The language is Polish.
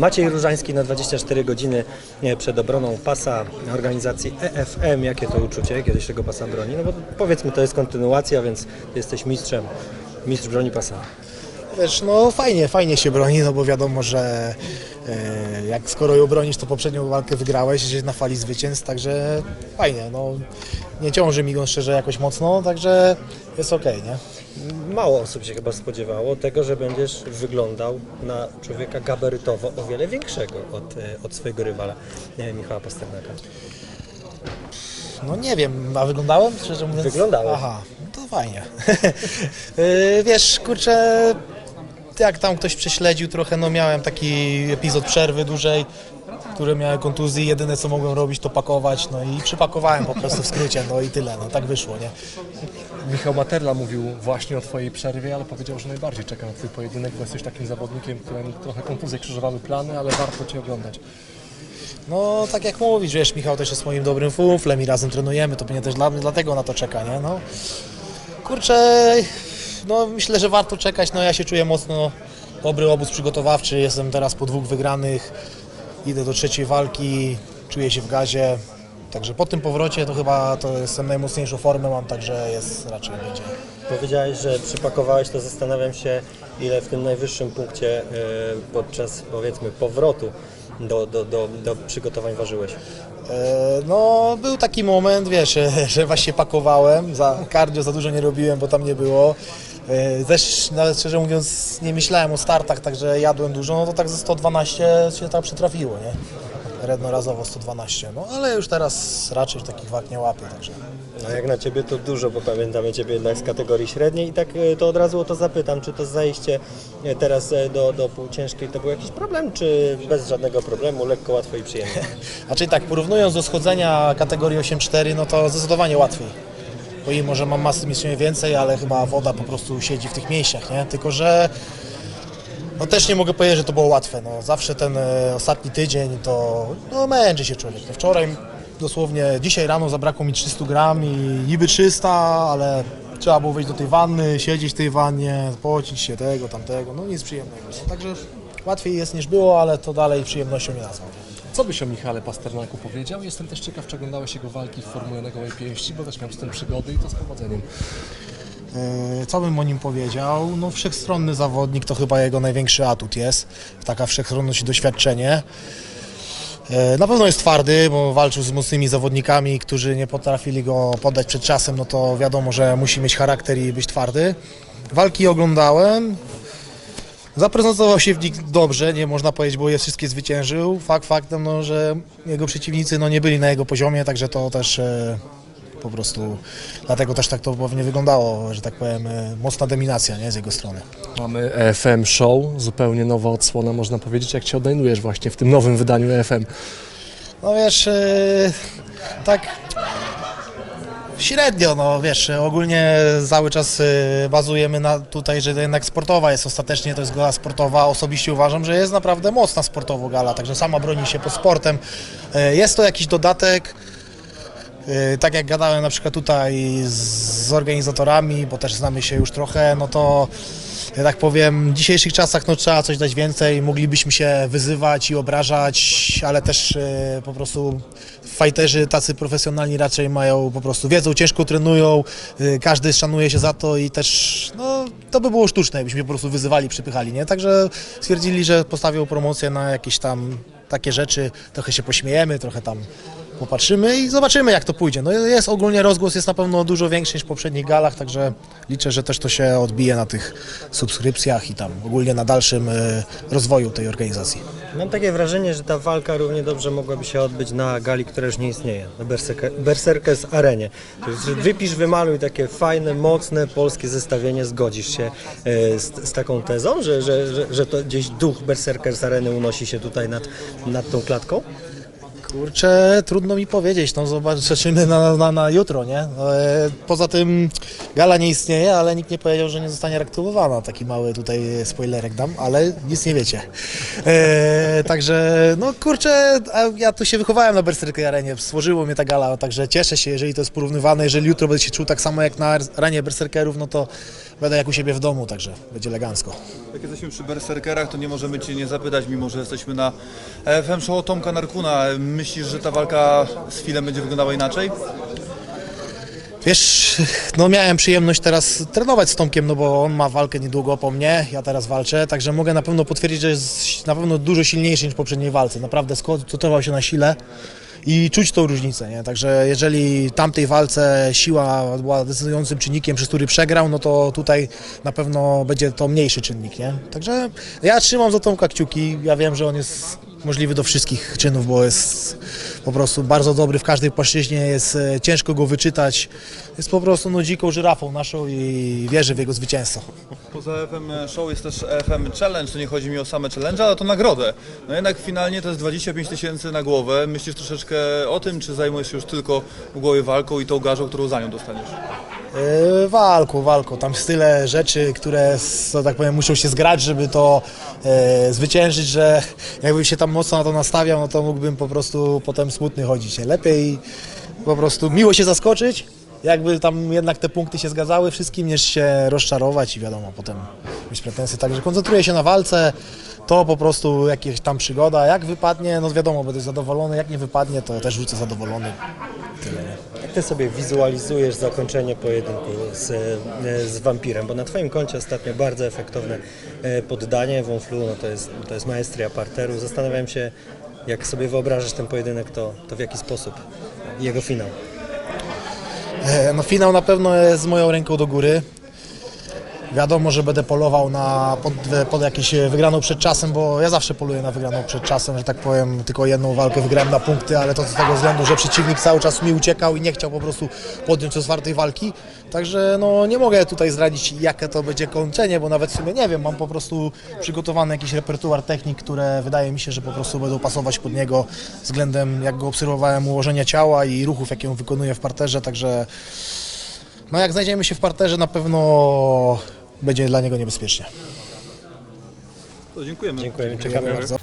Maciej Różański na 24 godziny e, przed obroną pasa organizacji EFM. Jakie to uczucie, kiedyś tego pasa broni? No bo powiedzmy, to jest kontynuacja, więc jesteś mistrzem, mistrz broni pasa. Wiesz, no fajnie, fajnie się broni, no bo wiadomo, że e, jak skoro ją bronisz, to poprzednią walkę wygrałeś, na fali zwycięstw, także fajnie, no nie ciąży mi go szczerze jakoś mocno, także jest okej, nie? Mało osób się chyba spodziewało tego, że będziesz wyglądał na człowieka gabarytowo o wiele większego od, e, od swojego rywala, Michała Pasternaka. No nie wiem, a wyglądałem szczerze mówiąc? Wyglądałeś. Aha, no to fajnie. E, Wiesz, kurczę, jak tam ktoś prześledził trochę, no miałem taki epizod przerwy dużej, który miałem kontuzji, jedyne co mogłem robić to pakować, no i przypakowałem po prostu w skrócie, no i tyle, no tak wyszło, nie? Michał Materla mówił właśnie o Twojej przerwie, ale powiedział, że najbardziej czeka na Twój pojedynek, bo jesteś takim zawodnikiem, którym trochę kontuzje krzyżowały plany, ale warto Cię oglądać. No tak jak mówisz, wiesz, Michał też jest moim dobrym fuflem i razem trenujemy, to pewnie też dla, dlatego na to czeka, nie? No, kurczę, no myślę, że warto czekać, no ja się czuję mocno, dobry obóz przygotowawczy, jestem teraz po dwóch wygranych, idę do trzeciej walki, czuję się w gazie, także po tym powrocie to chyba to jestem najmocniejszą formę mam, także jest raczej będzie. Powiedziałeś, że przypakowałeś, to zastanawiam się, ile w tym najwyższym punkcie e, podczas powiedzmy powrotu do, do, do, do przygotowań ważyłeś. E, No, był taki moment, wiesz, że właśnie pakowałem, za cardio za dużo nie robiłem, bo tam nie było. E, Też nawet szczerze mówiąc nie myślałem o startach, także jadłem dużo, no to tak ze 112 się tak przytrafiło, nie? Jednorazowo 112, no ale już teraz raczej takich wag nie łapię, także. No jak na Ciebie to dużo, bo pamiętamy Ciebie jednak z kategorii średniej i tak e, to od razu o to zapytam, czy to zajście e, teraz e, do, do półciężkiej to był jakiś problem, czy bez żadnego problemu, lekko, łatwo i przyjemnie? Znaczy tak, porównując do schodzenia kategorii 8.4, no to zdecydowanie łatwiej. Pomimo, że mam masy mięśniowej więcej, ale chyba woda po prostu siedzi w tych mięśniach, nie? Tylko, że no też nie mogę powiedzieć, że to było łatwe. No, zawsze ten e, ostatni tydzień to no, męczy się człowiek. No, wczoraj dosłownie, dzisiaj rano zabrakło mi 300 gram i niby 300, ale trzeba było wejść do tej wanny, siedzieć w tej wannie, pocić się tego, tamtego, no nic przyjemnego. No, także łatwiej jest niż było, ale to dalej przyjemnością nie nazwał. Co byś o Michale Pasternaku powiedział? Jestem też ciekaw, czy oglądałeś jego walki w Formule na gołej pięści, bo też miał z tym przygody i to z powodzeniem. E, Co bym o nim powiedział? No wszechstronny zawodnik to chyba jego największy atut jest. Taka wszechstronność i doświadczenie. E, Na pewno jest twardy, bo walczył z mocnymi zawodnikami, którzy nie potrafili go poddać przed czasem, no to wiadomo, że musi mieć charakter i być twardy. Walki oglądałem. Zaprezentował się w nich dobrze, nie można powiedzieć, bo je wszystkie zwyciężył. Fakt faktem, no, że jego przeciwnicy no, nie byli na jego poziomie, także to też e, po prostu dlatego też tak to pewnie wyglądało, że tak powiem, e, mocna dominacja nie, z jego strony. Mamy EFM Show, zupełnie nowa odsłona, można powiedzieć. Jak Cię odnajdujesz właśnie w tym nowym wydaniu EFM? No wiesz, e, tak średnio, no wiesz, ogólnie cały czas e, bazujemy na tutaj, że jednak sportowa jest ostatecznie, to jest gala sportowa. Osobiście uważam, że jest naprawdę mocna sportowo gala, także sama broni się pod sportem. Jest to jakiś dodatek, Tak jak gadałem na przykład tutaj z organizatorami, bo też znamy się już trochę, no to ja tak powiem, w dzisiejszych czasach no, trzeba coś dać więcej, moglibyśmy się wyzywać i obrażać, ale też e, po prostu fajterzy tacy profesjonalni raczej mają po prostu wiedzą, ciężko trenują, e, każdy szanuje się za to i też no, to by było sztuczne, jakbyśmy po prostu wyzywali, przypychali, nie? Także stwierdzili, że postawią promocję na jakieś tam takie rzeczy, trochę się pośmiejemy, trochę tam popatrzymy i zobaczymy jak to pójdzie. No jest ogólnie rozgłos jest na pewno dużo większy niż w poprzednich galach, także liczę, że też to się odbije na tych subskrypcjach i tam ogólnie na dalszym e, rozwoju tej organizacji. Mam takie wrażenie, że ta walka równie dobrze mogłaby się odbyć na gali, która już nie istnieje, na Berserke- Berserkers Arenie. Wypisz, wymaluj takie fajne, mocne polskie zestawienie, zgodzisz się e, z, z taką tezą, że, że, że, że to gdzieś duch Berserkers Areny unosi się tutaj nad, nad tą klatką? Kurczę, trudno mi powiedzieć, no zobaczymy na, na, na jutro, nie? No, e, Poza tym gala nie istnieje, ale nikt nie powiedział, że nie zostanie reaktywowana. Taki mały tutaj spoilerek dam, ale nic nie wiecie. E, także, no kurczę, ja tu się wychowałem na Berserker Arenie, stworzyło mnie ta gala, także cieszę się, jeżeli to jest porównywane, jeżeli jutro będę się czuł tak samo jak na arenie Berserkerów, no to będę jak u siebie w domu, także będzie elegancko. Jak jesteśmy przy berserkerach, to nie możemy Cię nie zapytać, mimo że jesteśmy na FM Show Tomka Narkuna. Myślisz, że ta walka z Filem będzie wyglądała inaczej? Wiesz, no miałem przyjemność teraz trenować z Tomkiem, no bo on ma walkę niedługo po mnie, ja teraz walczę, także mogę na pewno potwierdzić, że jest na pewno dużo silniejszy niż w poprzedniej walce. Naprawdę skoncentrował się na sile i czuć tą różnicę, nie? Także jeżeli tamtej walce siła była decydującym czynnikiem, przez który przegrał, no to tutaj na pewno będzie to mniejszy czynnik, nie? Także ja trzymam za Tomka kciuki, ja wiem, że on jest możliwy do wszystkich czynów, bo jest po prostu bardzo dobry w każdej płaszczyźnie, jest e, ciężko go wyczytać, jest po prostu no, dziką żyrafą naszą i wierzę w jego zwycięstwo. Poza FM Show jest też FM Challenge, to nie chodzi mi o same challenge, ale to nagrodę. No jednak finalnie to jest 25 tysięcy na głowę. Myślisz troszeczkę o tym, czy zajmujesz się już tylko w głowie walką i tą garzą, którą za nią dostaniesz? Yy, walką, walką. Tam jest tyle rzeczy, które, że tak powiem, muszą się zgrać, żeby to e, zwyciężyć, że jakbym się tam mocno na to nastawiał, no to mógłbym po prostu potem smutny chodzić. Lepiej po prostu miło się zaskoczyć, jakby tam jednak te punkty się zgadzały wszystkim, niż się rozczarować i wiadomo, potem mieć pretensje. Także koncentruję się na walce, to po prostu jakieś tam przygoda. Jak wypadnie, no wiadomo, będę zadowolony, jak nie wypadnie, to też wrócę zadowolony. Tyle? Jak ty sobie wizualizujesz zakończenie pojedynku z, z wampirem? Bo na twoim koncie ostatnio bardzo efektowne e, poddanie wąflu, no to jest, to jest maestria parteru. Zastanawiam się, jak sobie wyobrażasz ten pojedynek, to, to w jaki sposób jego finał. E, No finał na pewno jest z moją ręką do góry. Wiadomo, że będę polował na pod, pod jakieś wygraną przed czasem, bo ja zawsze poluję na wygraną przed czasem, że tak powiem, tylko jedną walkę wygrałem na punkty, ale to z tego względu, że przeciwnik cały czas mi uciekał i nie chciał po prostu podjąć otwartej walki. Także no nie mogę tutaj zdradzić jakie to będzie kończenie, bo nawet w sumie nie wiem, mam po prostu przygotowany jakiś repertuar technik, które wydaje mi się, że po prostu będą pasować pod niego względem jak go obserwowałem ułożenia ciała i ruchów, jakie on wykonuje w parterze, także no jak znajdziemy się w parterze, na pewno będzie dla niego niebezpiecznie. To dziękujemy. Dziękujemy, czekamy. bardzo.